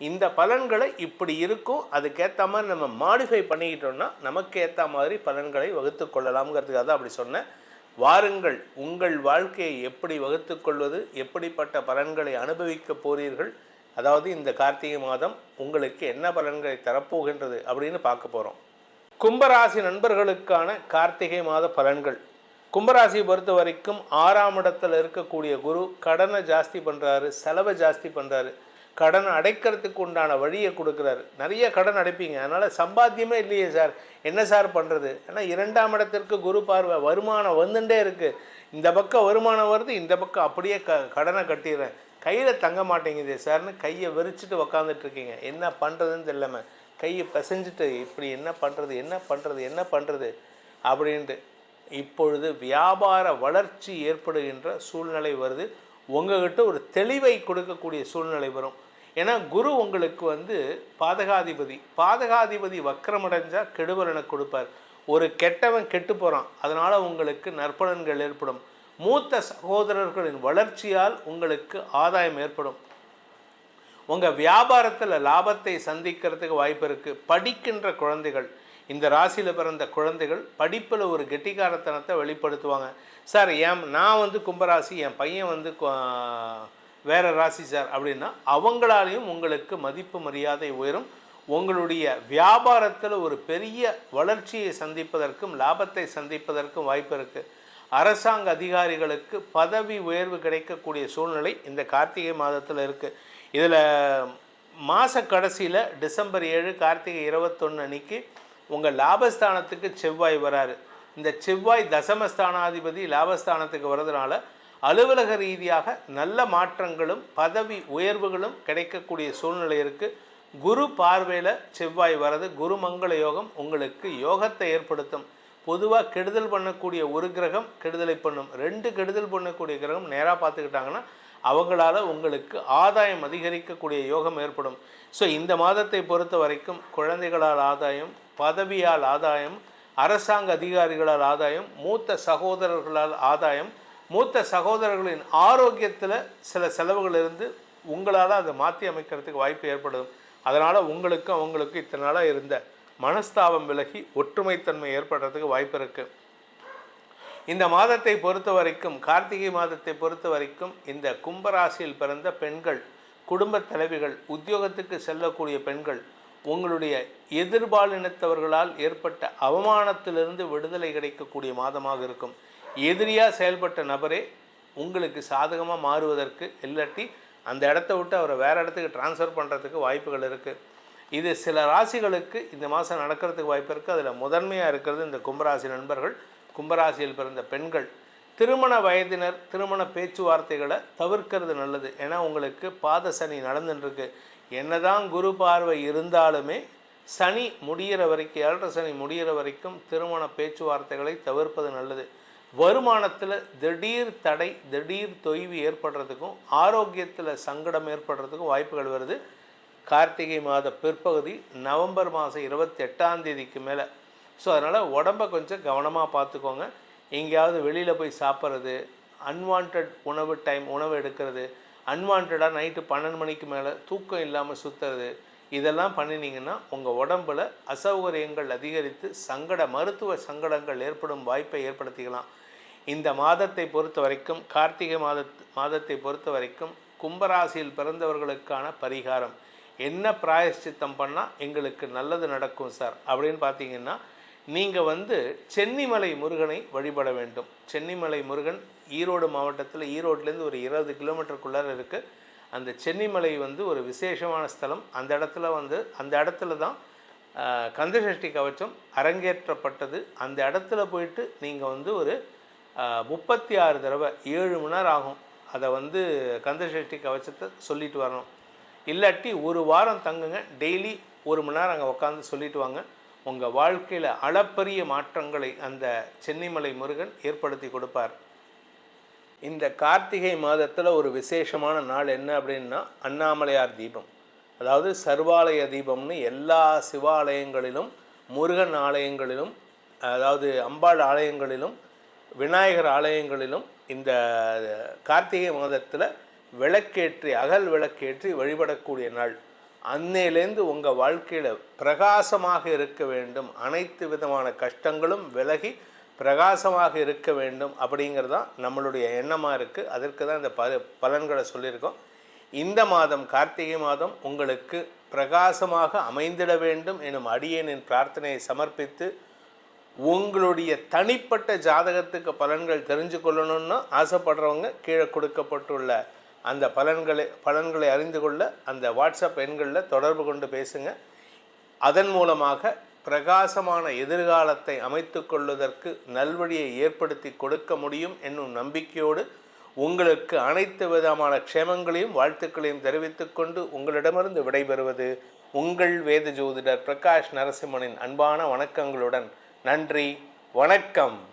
இந்த பலன்களை இப்படி இருக்கும் அதுக்கேற்ற மாதிரி நம்ம மாடிஃபை பண்ணிக்கிட்டோம்னா நமக்கு ஏற்ற மாதிரி பலன்களை வகுத்து கொள்ளலாம்ங்கிறதுக்காக தான் அப்படி சொன்னேன். வாருங்கள் உங்கள் வாழ்க்கையை எப்படி வகுத்து கொள்வது எப்படிப்பட்ட பலன்களை அனுபவிக்க போறீர்கள் அதாவது இந்த கார்த்திகை மாதம் உங்களுக்கு என்ன பலன்களை தரப்போகின்றது அப்படின்னு பார்க்க போகிறோம் கும்பராசி நண்பர்களுக்கான கார்த்திகை மாத பலன்கள். கும்பராசியை பொறுத்த வரைக்கும் ஆறாம் இடத்தில் இருக்கக்கூடிய குரு கடனை ஜாஸ்தி பண்ணுறாரு செலவை ஜாஸ்தி பண்ணுறாரு கடன் அடைக்கிறதுக்கு உண்டான வழியை கொடுக்குறாரு. நிறைய கடன் அடைப்பீங்க. அதனால் சம்பாத்தியமே இல்லையே சார். என்ன சார் பண்ணுறது ஏன்னா இரண்டாம் இடத்திற்கு குரு பார்வை வருமானம் வந்துட்டே இருக்குது இந்த பக்கம் வருமானம் வருது இந்த பக்கம் அப்படியே க கடனை கட்டிடுறேன். கையில் தங்க மாட்டேங்குது சார்னு கையை வெறிச்சிட்டு உக்காந்துட்ருக்கீங்க என்ன பண்ணுறதுன்னு தெரியலாம கையை பிசைஞ்சிட்டு இப்படி என்ன பண்ணுறது என்ன பண்ணுறது என்ன பண்ணுறது அப்படின்ட்டு. இப்பொழுது வியாபார வளர்ச்சி ஏற்படுகின்ற சூழ்நிலை வருது. உங்ககிட்ட ஒரு தெளிவை கொடுக்கக்கூடிய சூழ்நிலை வரும். ஏன்னா குரு உங்களுக்கு வந்து பாதகாதிபதி. பாதகாதிபதி வக்கரமடைஞ்சால் கெடுபலனை கொடுப்பார். ஒரு கெட்டவன் கெட்டு போகிறான் அதனால் உங்களுக்கு நற்பலன்கள் ஏற்படும். மூத்த சகோதரர்களின் வளர்ச்சியால் உங்களுக்கு ஆதாயம் ஏற்படும். உங்கள் வியாபாரத்தில் லாபத்தை சந்திக்கிறதுக்கு வாய்ப்பு இருக்குது படிக்கின்ற குழந்தைகள் இந்த ராசியில் பிறந்த குழந்தைகள் படிப்பில் ஒரு கெட்டிக்காரத்தனத்தை வெளிப்படுத்துவாங்க. சார் என் நான் வந்து கும்பராசி என் பையன் வந்து வேறு ராசி சார் அப்படின்னா அவங்களாலையும் உங்களுக்கு மதிப்பு மரியாதை உயரும். உங்களுடைய வியாபாரத்தில் ஒரு பெரிய வளர்ச்சியை சந்திப்பதற்கும் லாபத்தை சந்திப்பதற்கும் வாய்ப்பு இருக்குது அரசாங்க அதிகாரிகளுக்கு பதவி உயர்வு கிடைக்கக்கூடிய சூழ்நிலை இந்த கார்த்திகை மாதத்தில் இருக்குது இதில் மாத கடைசியில் டிசம்பர் ஏழு கார்த்திகை இருபத்தொன்று அன்னைக்கு உங்கள் லாபஸ்தானத்துக்கு செவ்வாய் வராரு. இந்த செவ்வாய் தசமஸ்தானாதிபதி லாபஸ்தானத்துக்கு வர்றதுனால அலுவலக ரீதியாக நல்ல மாற்றங்களும் பதவி உயர்வுகளும் கிடைக்கக்கூடிய சூழ்நிலை இருக்குது குரு பார்வையில் செவ்வாய் வரது குருமங்கள யோகம் உங்களுக்கு யோகத்தை ஏற்படுத்தும். பொதுவாக கெடுதல் பண்ணக்கூடிய ஒரு கிரகம் கெடுதலை பண்ணும். ரெண்டு கெடுதல் பண்ணக்கூடிய கிரகம் நேராக பார்த்துக்கிட்டாங்கன்னா அவங்களால உங்களுக்கு ஆதாயம் அதிகரிக்கக்கூடிய யோகம் ஏற்படும். ஸோ இந்த மாதத்தை பொறுத்த வரைக்கும் குழந்தைகளால் ஆதாயம் பதவியால் ஆதாயம் அரசாங்க அதிகாரிகளால் ஆதாயம் மூத்த சகோதரர்களால் ஆதாயம் மூத்த சகோதரர்களின் ஆரோக்கியத்தில் சில செலவுகள் இருந்து உங்களால் அதை மாற்றி அமைக்கிறதுக்கு வாய்ப்பு ஏற்படும் அதனால் உங்களுக்கும் அவங்களுக்கும் இத்தனை நாளாக இருந்த மனஸ்தாபம் விலகி ஒற்றுமைத்தன்மை ஏற்படுறதுக்கு வாய்ப்பு இருக்குது இந்த மாதத்தை பொறுத்த வரைக்கும் கார்த்திகை மாதத்தை பொறுத்த வரைக்கும் இந்த கும்பராசியில் பிறந்த பெண்கள் குடும்பத் தலைவிகள் உத்தியோகத்துக்கு செல்லக்கூடிய பெண்கள் உங்களுடைய எதிர்பாலினத்தவர்களால் ஏற்பட்ட அவமானத்திலிருந்து விடுதலை கிடைக்கக்கூடிய மாதமாக இருக்கும். எதிரியாக செயல்பட்ட நபரே உங்களுக்கு சாதகமாக மாறுவதற்கு இல்லாட்டி அந்த இடத்த விட்டு அவரை வேறு இடத்துக்கு ட்ரான்ஸ்ஃபர் பண்ணுறதுக்கு வாய்ப்புகள் இருக்குது இது சில ராசிகளுக்கு இந்த மாதம் நடக்கிறதுக்கு வாய்ப்பு இருக்குது அதில் முதன்மையாக இருக்கிறது இந்த கும்பராசி நண்பர்கள் கும்பராசியில் பிறந்த பெண்கள். திருமண வயதினர் திருமண பேச்சுவார்த்தைகளை தவிர்க்கிறது நல்லது. ஏன்னா உங்களுக்கு பாத சனி நடந்துட்டுருக்கு. என்னதான் குரு பார்வை இருந்தாலுமே சனி முடிகிற வரைக்கும் ஏழரை சனி முடிகிற வரைக்கும் திருமண பேச்சுவார்த்தைகளை தவிர்ப்பது நல்லது. வருமானத்தில் திடீர் தடை திடீர் தொய்வு ஏற்படுறதுக்கும் ஆரோக்கியத்தில் சங்கடம் ஏற்படுறதுக்கும் வாய்ப்புகள் வருது. கார்த்திகை மாத பிற்பகுதி நவம்பர் மாதம் இருபத்தி எட்டாம் தேதிக்கு மேலே. ஸோ அதனால் உடம்பை கொஞ்சம் கவனமாக பார்த்துக்கோங்க எங்கேயாவது வெளியில் போய் சாப்பிட்றது அன்வான்ட் உணவு டைம் உணவு எடுக்கிறது அன்வான்டாக நைட்டு பன்னெண்டு மணிக்கு மேலே தூக்கம் இல்லாமல் சுற்றுறது இதெல்லாம் பண்ணினீங்கன்னா உங்கள் உடம்புல அசௌகரியங்கள் அதிகரித்து சங்கட மருத்துவ சங்கடங்கள் ஏற்படும் வாய்ப்பை ஏற்படுத்திக்கலாம். இந்த மாதத்தை பொறுத்த வரைக்கும் கார்த்திகை மாத மாதத்தை பொறுத்த வரைக்கும் கும்பராசியில் பிறந்தவர்களுக்கான பரிகாரம். என்ன பிராயஷ்சித்தம் பண்ணால் எங்களுக்கு நல்லது நடக்கும் சார். அப்படின்னு பார்த்தீங்கன்னா நீங்கள் வந்து சென்னிமலை முருகனை வழிபட வேண்டும். சென்னிமலை முருகன் ஈரோடு மாவட்டத்தில் ஈரோட்லேருந்து ஒரு இருபது கிலோமீட்டருக்குள்ளார இருக்குது அந்த சென்னிமலை வந்து ஒரு விசேஷமான ஸ்தலம். அந்த இடத்துல வந்து அந்த இடத்துல தான் கந்தசஷ்டி கவச்சம் அரங்கேற்றப்பட்டது. அந்த இடத்துல போயிட்டு நீங்கள் வந்து ஒரு முப்பத்தி ஆறு தடவை ஏழு மணி நேரம் ஆகும். அதை வந்து கந்தசஷ்டி கவச்சத்தை சொல்லிட்டு வரணும். இல்லாட்டி ஒரு வாரம் தங்குங்க. டெய்லி ஒரு மணி நேரம் அங்கே உட்காந்து சொல்லிட்டு வாங்க. உங்கள் வாழ்க்கையில் அளப்பரிய மாற்றங்களை அந்த சென்னிமலை முருகன் ஏற்படுத்தி கொடுப்பார். இந்த கார்த்திகை மாதத்தில் ஒரு விசேஷமான நாள் என்ன அப்படின்னா அண்ணாமலையார் தீபம். அதாவது சர்வாலய தீபம்னு எல்லா சிவாலயங்களிலும் முருகன் ஆலயங்களிலும் அதாவது அம்பாள் ஆலயங்களிலும் விநாயகர் ஆலயங்களிலும் இந்த கார்த்திகை மாதத்தில் விளக்கேற்றி அகல் விளக்கேற்றி வழிபடக்கூடிய நாள். அன்னையிலேருந்து உங்கள் வாழ்க்கையில் பிரகாசமாக இருக்க வேண்டும். அனைத்து விதமான கஷ்டங்களும் விலகி பிரகாசமாக இருக்க வேண்டும் அப்படிங்கிறது தான் நம்மளுடைய எண்ணமாக இருக்குது அதற்கு தான் இந்த ப பலன்களை சொல்லியிருக்கோம். இந்த மாதம் கார்த்திகை மாதம் உங்களுக்கு பிரகாசமாக அமைந்திட வேண்டும் எனும் அடியேனின் பிரார்த்தனையை சமர்ப்பித்து உங்களுடைய தனிப்பட்ட ஜாதகத்துக்கு பலன்கள் தெரிஞ்சு கொள்ளணும்னு ஆசைப்படுறவங்க கீழே கொடுக்கப்பட்டுள்ள அந்த பலன்களை பலன்களை அறிந்து கொள்ள அந்த வாட்ஸ்அப் எண்களில் தொடர்பு கொண்டு பேசுங்க. அதன் மூலமாக பிரகாசமான எதிர்காலத்தை அமைத்து கொள்வதற்கு நல்வழியை ஏற்படுத்தி கொடுக்க முடியும் என்னும் நம்பிக்கையோடு உங்களுக்கு அனைத்து விதமான க்ஷேமங்களையும் வாழ்த்துக்களையும் தெரிவித்துக்கொண்டு உங்களிடமிருந்து விடைபெறுவது உங்கள் வேத ஜோதிடர் பிரகாஷ் நரசிம்மனின் அன்பான வணக்கங்களுடன். நன்றி வணக்கம்.